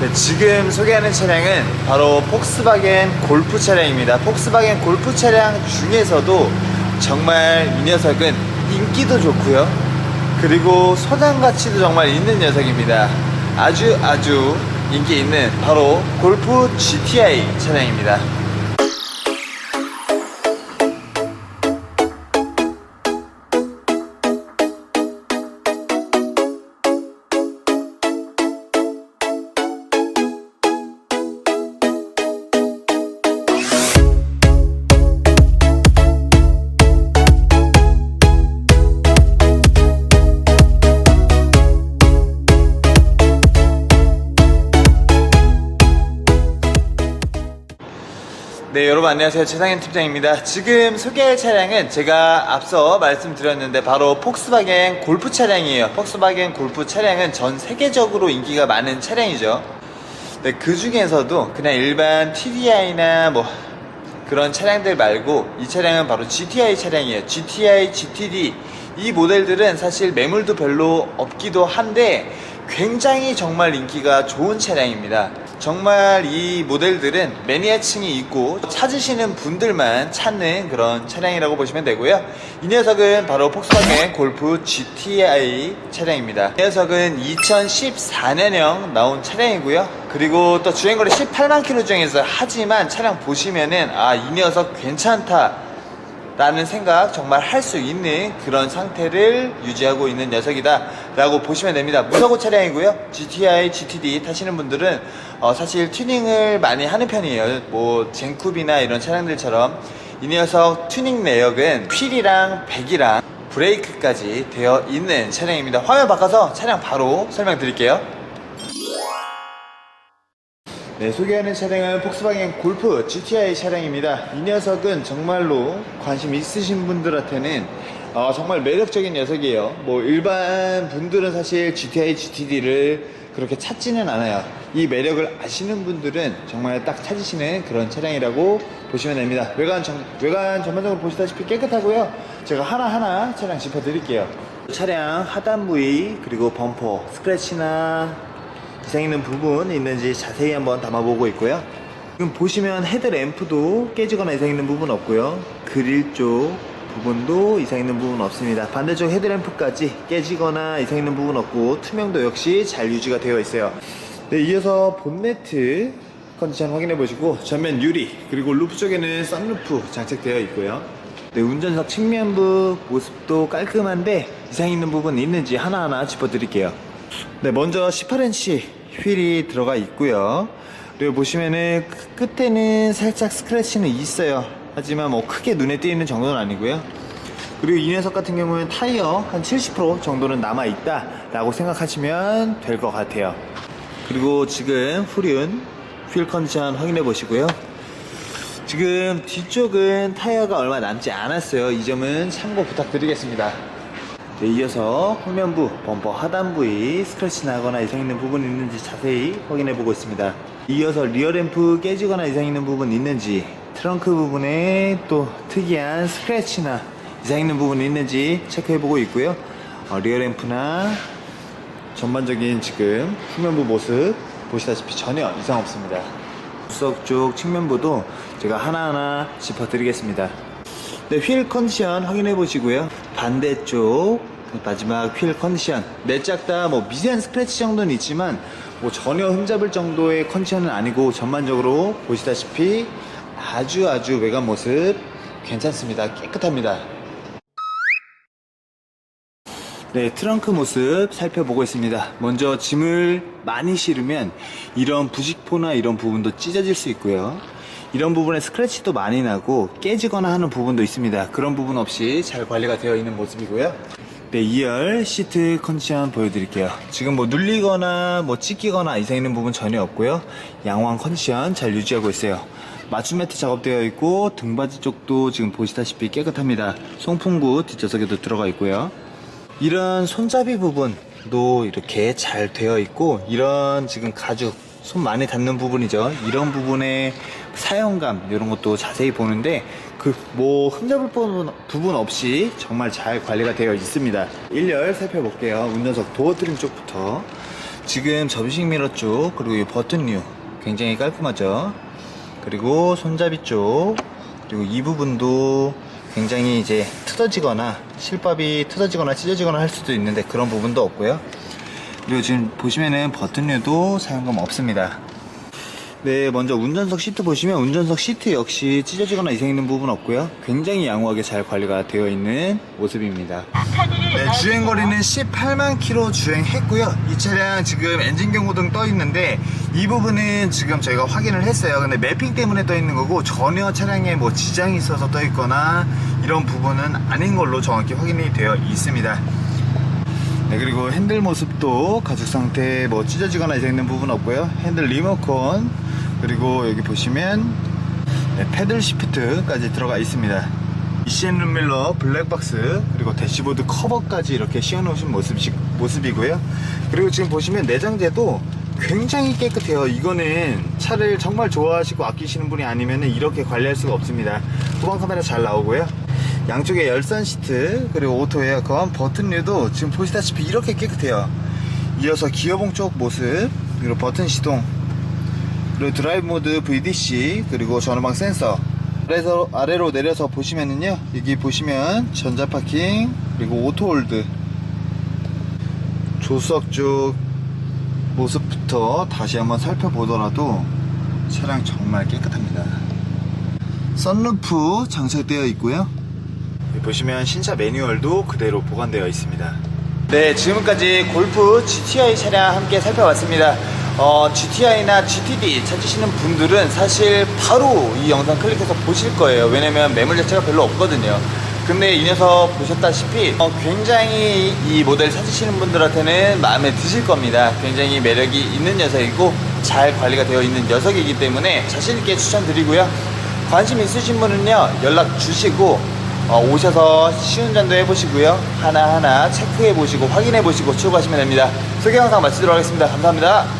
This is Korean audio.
네, 지금 소개하는 차량은 바로 폭스바겐 골프 차량입니다. 폭스바겐 골프 차량 중에서도 정말 이 녀석은 인기도 좋고요. 그리고 소장 가치도 정말 있는 녀석입니다. 아주 아주 인기 있는 바로 골프 GTI 차량입니다. 네, 여러분 안녕하세요. 최상현 팀장입니다. 지금 소개할 차량은 제가 앞서 말씀드렸는데 바로 폭스바겐 골프 차량이에요. 폭스바겐 골프 차량은 전 세계적으로 인기가 많은 차량이죠. 네, 그 중에서도 그냥 일반 TDI나 뭐 그런 차량들 말고 이 차량은 바로 GTI 차량이에요. GTI, GTD 이 모델들은 사실 매물도 별로 없기도 한데 굉장히 정말 인기가 좋은 차량입니다. 정말 이 모델들은 매니아층이 있고 찾으시는 분들만 찾는 그런 차량이라고 보시면 되고요. 이 녀석은 바로 폭스바겐 골프 GTI 차량입니다. 이 녀석은 2014년형 나온 차량이고요. 그리고 또 주행거리 18만 킬로 중에서 하지만 차량 보시면은 아 이 녀석 괜찮다. 라는 생각 정말 할 수 있는 그런 상태를 유지하고 있는 녀석이다 라고 보시면 됩니다. 무사고 차량이고요. GTI, GTD 타시는 분들은 어, 사실 튜닝을 많이 하는 편이에요. 뭐 젠쿱이나 이런 차량들처럼. 이 녀석 튜닝 내역은 휠이랑 백이랑 브레이크까지 되어 있는 차량입니다. 화면 바꿔서 차량 바로 설명드릴게요. 네, 소개하는 차량은 폭스바겐 골프 GTI 차량입니다. 이 녀석은 정말로 관심 있으신 분들한테는 어, 정말 매력적인 녀석이에요. 뭐 일반 분들은 사실 GTI, GTD를 그렇게 찾지는 않아요. 이 매력을 아시는 분들은 정말 딱 찾으시는 그런 차량이라고 보시면 됩니다. 외관 정, 외관 전반적으로 보시다시피 깨끗하고요. 제가 하나하나 차량 짚어드릴게요. 차량 하단 부위 그리고 범퍼 스크래치나 이상 있는 부분 있는지 자세히 한번 담아보고 있고요. 지금 보시면 헤드램프도 깨지거나 이상 있는 부분 없고요. 그릴 쪽 부분도 이상 있는 부분 없습니다. 반대쪽 헤드램프까지 깨지거나 이상 있는 부분 없고 투명도 역시 잘 유지가 되어 있어요. 네, 이어서 본네트 컨디션 확인해 보시고 전면 유리 그리고 루프 쪽에는 썬루프 장착되어 있고요. 네, 운전석 측면부 모습도 깔끔한데 이상 있는 부분 있는지 하나하나 짚어 드릴게요. 네, 먼저 18인치 휠이 들어가 있고요. 그리고 보시면은 그 끝에는 살짝 스크래치는 있어요. 하지만 뭐 크게 눈에 띄는 정도는 아니고요. 그리고 이 녀석 같은 경우는 타이어 한 70% 정도는 남아 있다라고 생각하시면 될 것 같아요. 그리고 지금 휠은 휠 컨디션 확인해 보시고요. 지금 뒤쪽은 타이어가 얼마 남지 않았어요. 이 점은 참고 부탁드리겠습니다. 네, 이어서 후면부, 범퍼 하단 부위 스크래치 나거나 이상 있는 부분 있는지 자세히 확인해 보고 있습니다. 이어서 리어 램프 깨지거나 이상 있는 부분 있는지 트렁크 부분에 또 특이한 스크래치나 이상 있는 부분 있는지 체크해 보고 있고요. 어, 리어 램프나 전반적인 지금 후면부 모습 보시다시피 전혀 이상 없습니다. 구석 쪽 측면부도 제가 하나하나 짚어드리겠습니다. 네, 휠 컨디션 확인해 보시고요. 반대쪽 마지막 휠 컨디션 네짝다 뭐 미세한 스크래치 정도는 있지만 뭐 전혀 흠잡을 정도의 컨디션은 아니고 전반적으로 보시다시피 아주 아주 외관 모습 괜찮습니다. 깨끗합니다. 네, 트렁크 모습 살펴보고 있습니다. 먼저 짐을 많이 실으면 이런 부직포나 이런 부분도 찢어질 수 있고요. 이런 부분에 스크래치도 많이 나고 깨지거나 하는 부분도 있습니다. 그런 부분 없이 잘 관리가 되어 있는 모습이고요. 네, 2열 시트 컨디션 보여드릴게요. 지금 뭐 눌리거나 뭐 찢기거나 이상 있는 부분 전혀 없고요. 양호한 컨디션 잘 유지하고 있어요. 맞춤 매트 작업되어 있고 등받이 쪽도 지금 보시다시피 깨끗합니다. 송풍구 뒷좌석에도 들어가 있고요. 이런 손잡이 부분도 이렇게 잘 되어 있고 이런 지금 가죽 손 많이 닿는 부분이죠. 이런 부분의 사용감 이런 것도 자세히 보는데 그 뭐 흠잡을 부분, 부분 없이 정말 잘 관리가 되어 있습니다. 1열 살펴볼게요. 운전석 도어 트림 쪽부터. 지금 접이식 미러 쪽 그리고 이 버튼류 굉장히 깔끔하죠 그리고 손잡이 쪽 그리고 이 부분도 굉장히 이제 틀어지거나 실밥이 틀어지거나 찢어지거나 할 수도 있는데 그런 부분도 없고요 그리고 지금 보시면은 버튼류도 사용감 없습니다 네, 먼저 운전석 시트 보시면 운전석 시트 역시 찢어지거나 이상 있는 부분 없고요. 굉장히 양호하게 잘 관리가 되어 있는 모습입니다. 네, 주행 거리는 18만 킬로 주행했고요. 이 차량 지금 엔진 경고등 떠 있는데 이 부분은 지금 저희가 확인을 했어요. 근데 매핑 때문에 떠 있는 거고 전혀 차량에 뭐 지장이 있어서 떠 있거나 이런 부분은 아닌 걸로 정확히 확인이 되어 있습니다. 네, 그리고 핸들 모습도 가죽 상태 뭐 찢어지거나 이상 있는 부분 없고요. 핸들 리모컨 그리고 여기 보시면 네, 패들 시프트까지 들어가 있습니다. ECN 룸밀러 블랙박스 그리고 대시보드 커버까지 이렇게 씌워놓으신 모습, 모습이고요. 그리고 지금 보시면 내장재도 굉장히 깨끗해요. 이거는 차를 정말 좋아하시고 아끼시는 분이 아니면 이렇게 관리할 수가 없습니다. 후방 카메라 잘 나오고요. 양쪽에 열선 시트 그리고 오토 에어컨 버튼류도 지금 보시다시피 이렇게 깨끗해요. 이어서 기어봉 쪽 모습 그리고 버튼 시동 그리고 드라이브 모드 VDC 그리고 전원방 센서 아래서 아래로 내려서 보시면은요 여기 보시면 전자 파킹 그리고 오토 홀드 조수석 쪽 모습부터 다시 한번 살펴보더라도 차량 정말 깨끗합니다. 썬루프 장착되어 있고요. 여기 보시면 신차 매뉴얼도 그대로 보관되어 있습니다. 네 지금까지 골프 GTI 차량 함께 살펴봤습니다. 어, GTI나 GTD 찾으시는 분들은 사실 바로 이 영상 클릭해서 보실 거예요. 왜냐면 매물 자체가 별로 없거든요 근데 이 녀석 보셨다시피 어, 굉장히 이 모델 찾으시는 분들한테는 마음에 드실 겁니다. 굉장히 매력이 있는 녀석이고 잘 관리가 되어 있는 녀석이기 때문에 자신있게 추천드리고요. 관심 있으신 분은요 연락 주시고 어, 오셔서 시운전도 해보시고요. 하나하나 체크해 보시고 확인해 보시고 출고하시면 됩니다. 소개 영상 마치도록 하겠습니다. 감사합니다